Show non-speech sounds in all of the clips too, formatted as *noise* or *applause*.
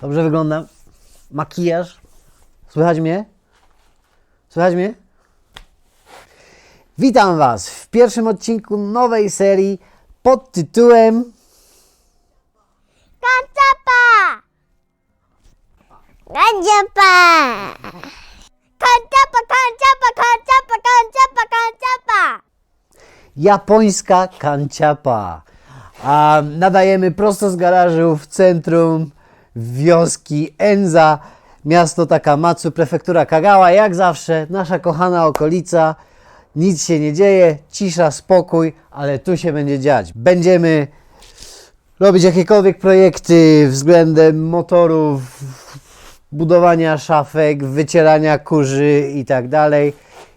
Dobrze wyglądam. Makijaż. Słychać mnie? Słychać mnie? Witam Was w pierwszym odcinku nowej serii pod tytułem Kancapa! Kancapa! Kancapa, kancapa, kancapa, kancapa, kancapa! Japońska Kanciapa. A nadajemy prosto z garażu w centrum wioski Enza, miasto Takamatsu, prefektura Kagawa. Jak zawsze, nasza kochana okolica. Nic się nie dzieje, cisza, spokój, ale tu się będzie dziać. Będziemy robić jakiekolwiek projekty względem motorów, budowania szafek, wycierania kurzy i tak dalej.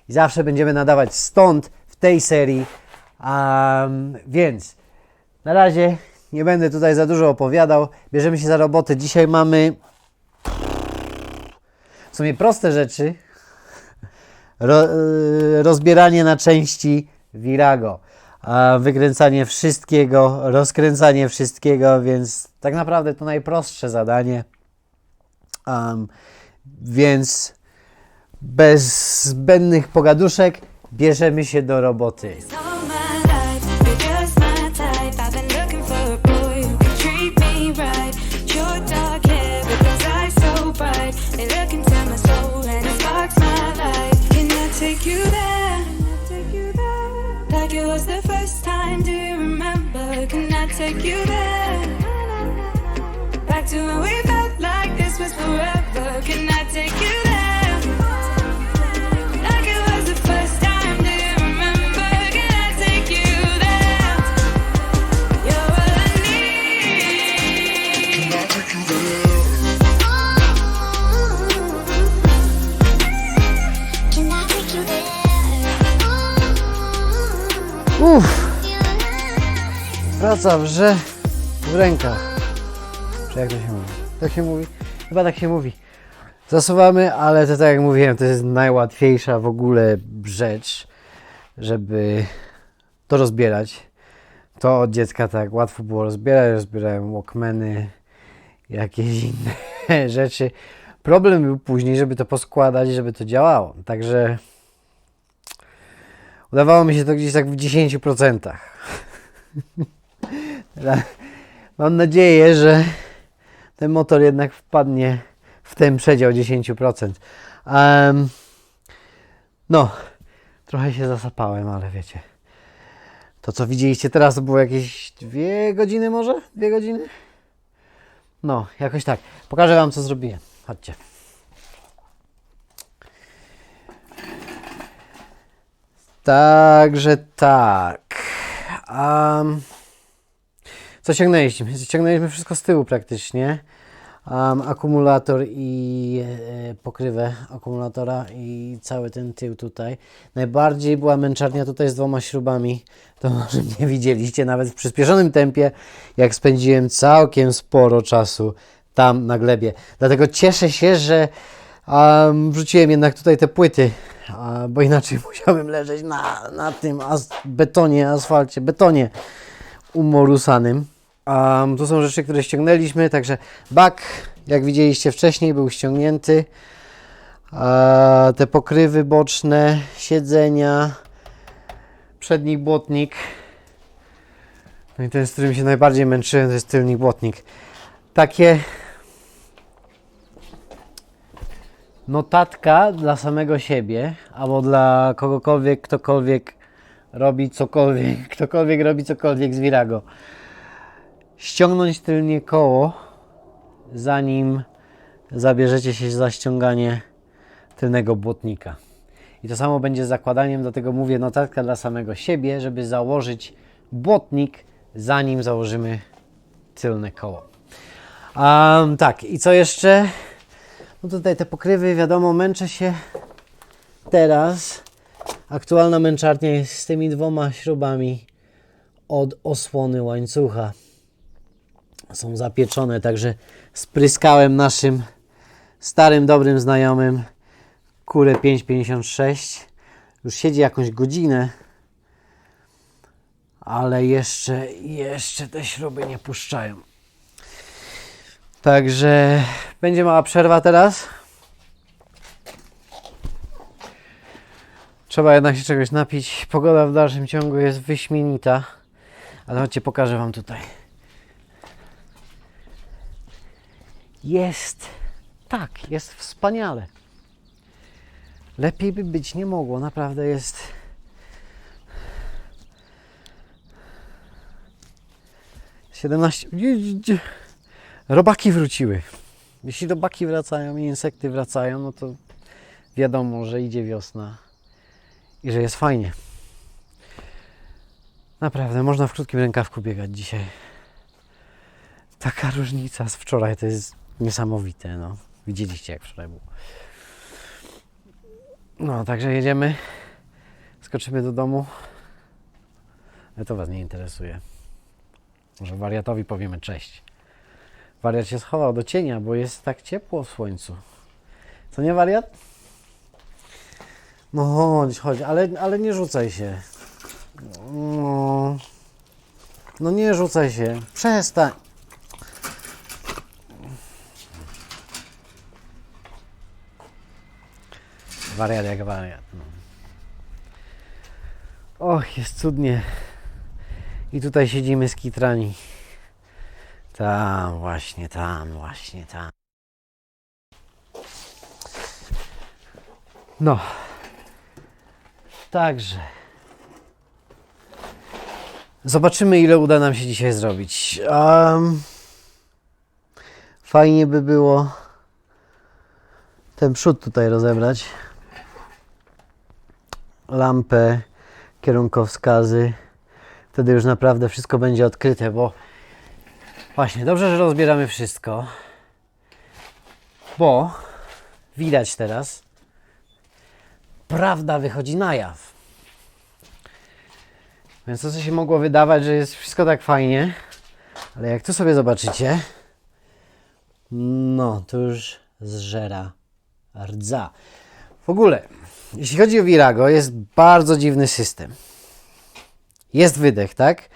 I zawsze będziemy nadawać stąd w tej serii. Um, więc na razie nie będę tutaj za dużo opowiadał. Bierzemy się za robotę. Dzisiaj mamy w sumie proste rzeczy. Ro, y, rozbieranie na części Virago. Wykręcanie wszystkiego, rozkręcanie wszystkiego, więc tak naprawdę to najprostsze zadanie. Um, więc bez zbędnych pogaduszek bierzemy się do roboty. Take you there? Back to when we felt like this was forever. Can I take you there? Like it was the first time. Do you remember? Can I take you there? You're all I need. Can I take you there? Uff, praca wrze w rękach. Czy jak to się mówi? Tak się mówi? Chyba tak się mówi. Zasuwamy, ale to tak jak mówiłem, to jest najłatwiejsza w ogóle rzecz, żeby to rozbierać. To od dziecka tak łatwo było rozbierać, rozbierałem walkmany, jakieś inne *laughs* rzeczy. Problem był później, żeby to poskładać, żeby to działało. Także Udawało mi się to gdzieś tak w 10%. *laughs* Mam nadzieję, że ten motor jednak wpadnie w ten przedział 10%. Em, no, trochę się zasapałem, ale wiecie. To, co widzieliście teraz, to było jakieś dwie godziny może? Dwie godziny? No, jakoś tak. Pokażę Wam, co zrobiłem. Chodźcie. Także tak. Um, co ściągnęliśmy? Ściągnęliśmy wszystko z tyłu praktycznie. Um, akumulator i e, pokrywę akumulatora i cały ten tył tutaj. Najbardziej była męczarnia tutaj z dwoma śrubami. To *laughs* może nie widzieliście nawet w przyspieszonym tempie, jak spędziłem całkiem sporo czasu tam na glebie. Dlatego cieszę się, że um, wrzuciłem jednak tutaj te płyty, a, bo inaczej *laughs* musiałem leżeć na, na tym betonie, asfalcie, betonie umorusanym. Um, tu są rzeczy, które ściągnęliśmy, także bak, jak widzieliście wcześniej, był ściągnięty. A, te pokrywy boczne, siedzenia, przedni błotnik. No i ten, z którym się najbardziej męczyłem, to jest tylny błotnik. Takie notatka dla samego siebie, albo dla kogokolwiek, ktokolwiek robi cokolwiek, *laughs* ktokolwiek robi cokolwiek z Virago. Ściągnąć tylnie koło, zanim zabierzecie się za ściąganie tylnego błotnika. I to samo będzie z zakładaniem, dlatego mówię notatka dla samego siebie, żeby założyć błotnik, zanim założymy tylne koło. Um, tak, i co jeszcze? No tutaj te pokrywy, wiadomo, męczę się teraz. Aktualna męczarnia jest z tymi dwoma śrubami od osłony łańcucha. Są zapieczone, także spryskałem naszym starym, dobrym znajomym kurę 556. Już siedzi jakąś godzinę, ale jeszcze, jeszcze te śruby nie puszczają. Także będzie mała przerwa teraz. Trzeba jednak się czegoś napić. Pogoda w dalszym ciągu jest wyśmienita. Ale chodźcie, pokażę Wam tutaj. Jest tak, jest wspaniale. Lepiej by być nie mogło, naprawdę jest. Siedemnaście. Robaki wróciły. Jeśli robaki wracają i insekty wracają, no to wiadomo, że idzie wiosna i że jest fajnie. Naprawdę, można w krótkim rękawku biegać dzisiaj. Taka różnica z wczoraj to jest niesamowite. No. Widzieliście, jak wczoraj było. No, także jedziemy. Skoczymy do domu. Ale to Was nie interesuje. Może wariatowi powiemy cześć. Wariat się schował do cienia, bo jest tak ciepło w słońcu. Co nie wariat? No chodź, chodź, ale, ale nie rzucaj się. No, no nie rzucaj się. Przestań. Wariat jak wariat. No. Och, jest cudnie. I tutaj siedzimy z kitrani. Tam, właśnie, tam, właśnie, tam. No. Także. Zobaczymy, ile uda nam się dzisiaj zrobić. Am, fajnie by było ten przód tutaj rozebrać. Lampę, kierunkowskazy. Wtedy już naprawdę wszystko będzie odkryte, bo właśnie dobrze, że rozbieramy wszystko, bo widać teraz, prawda wychodzi na jaw. Więc to, co się mogło wydawać, że jest wszystko tak fajnie, ale jak tu sobie zobaczycie, no, to już zżera rdza. W ogóle, jeśli chodzi o Virago, jest bardzo dziwny system. Jest wydech, tak?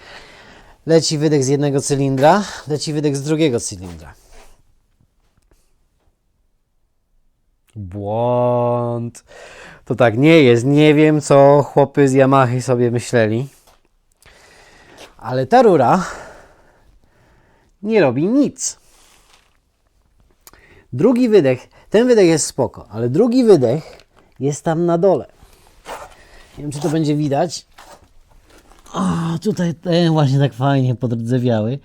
Leci wydech z jednego cylindra, leci wydech z drugiego cylindra. Błąd. To tak nie jest. Nie wiem, co chłopy z Yamahy sobie myśleli. Ale ta rura nie robi nic. Drugi wydech, ten wydech jest spoko, ale drugi wydech jest tam na dole. Nie wiem, czy to będzie widać. O, tutaj ten właśnie tak fajnie podrdzewiały.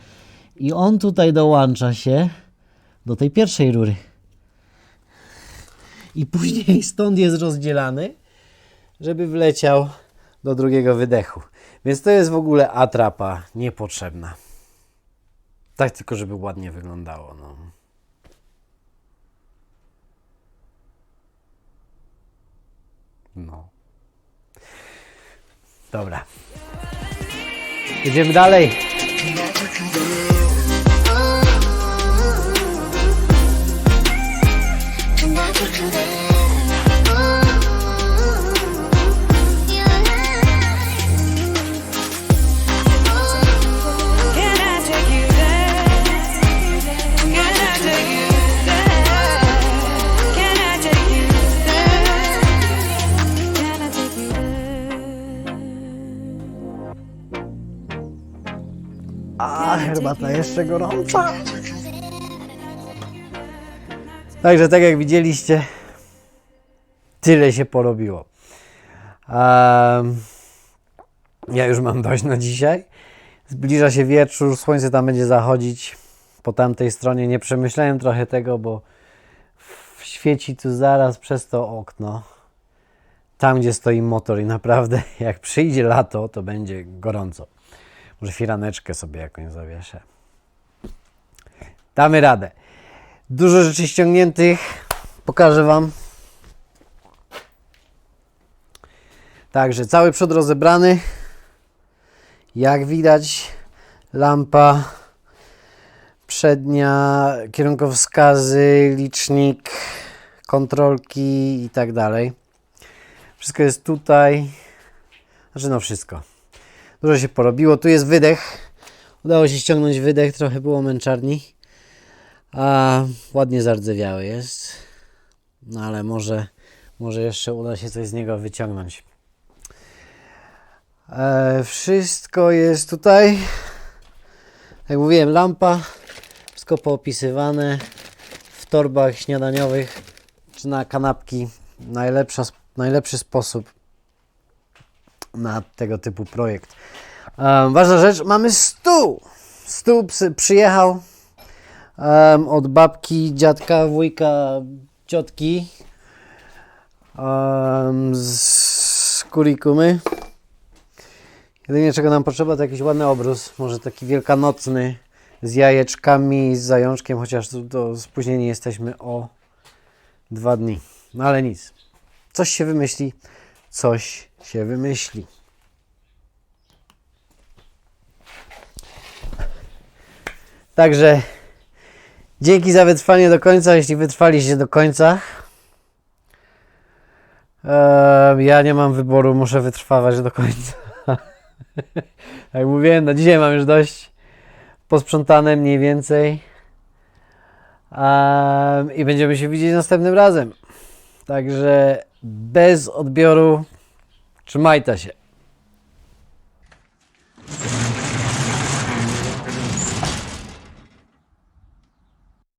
I on tutaj dołącza się do tej pierwszej rury. I później stąd jest rozdzielany, żeby wleciał do drugiego wydechu. Więc to jest w ogóle atrapa niepotrzebna. Tak tylko, żeby ładnie wyglądało. No. No. Dobra. Jedziemy dalej. Herbata jeszcze gorąca. Także tak jak widzieliście, tyle się porobiło. Em, ja już mam dość na dzisiaj. Zbliża się wieczór, słońce tam będzie zachodzić po tamtej stronie. Nie przemyślałem trochę tego, bo świeci tu zaraz przez to okno. Tam, gdzie stoi motor i naprawdę *laughs* jak przyjdzie lato, to będzie gorąco. Może firaneczkę sobie jakąś zawieszę. Damy radę. Dużo rzeczy ściągniętych. Pokażę Wam. Także cały przód rozebrany. Jak widać, lampa przednia, kierunkowskazy, licznik, kontrolki i tak dalej. Wszystko jest tutaj. Znaczy, no wszystko. Dużo się porobiło. Tu jest wydech. Udało się ściągnąć wydech, trochę było męczarni. A, ładnie zardzewiały jest. No ale może, może jeszcze uda się coś z niego wyciągnąć. E, wszystko jest tutaj. Jak mówiłem, lampa. Wszystko poopisywane w torbach śniadaniowych czy na kanapki. Najlepsza, najlepszy sposób na tego typu projekt. Um, ważna rzecz, mamy stół. Stół przyjechał em, od babki, dziadka, wujka, ciotki em, z kurikumy. Jedynie czego nam potrzeba to jakiś ładny obrus, może taki wielkanocny z jajeczkami, z zajączkiem, chociaż to spóźnieni jesteśmy o dwa dni. No ale nic. Coś się wymyśli, coś się wymyśli. Także dzięki za wytrwanie do końca, jeśli wytrwaliście do końca. Eee, ja nie mam wyboru, muszę wytrwawać do końca. *laughs* Jak mówiłem, na dzisiaj mam już dość posprzątane mniej więcej. Em, I będziemy się widzieć następnym razem. Także bez odbioru trzymajcie się.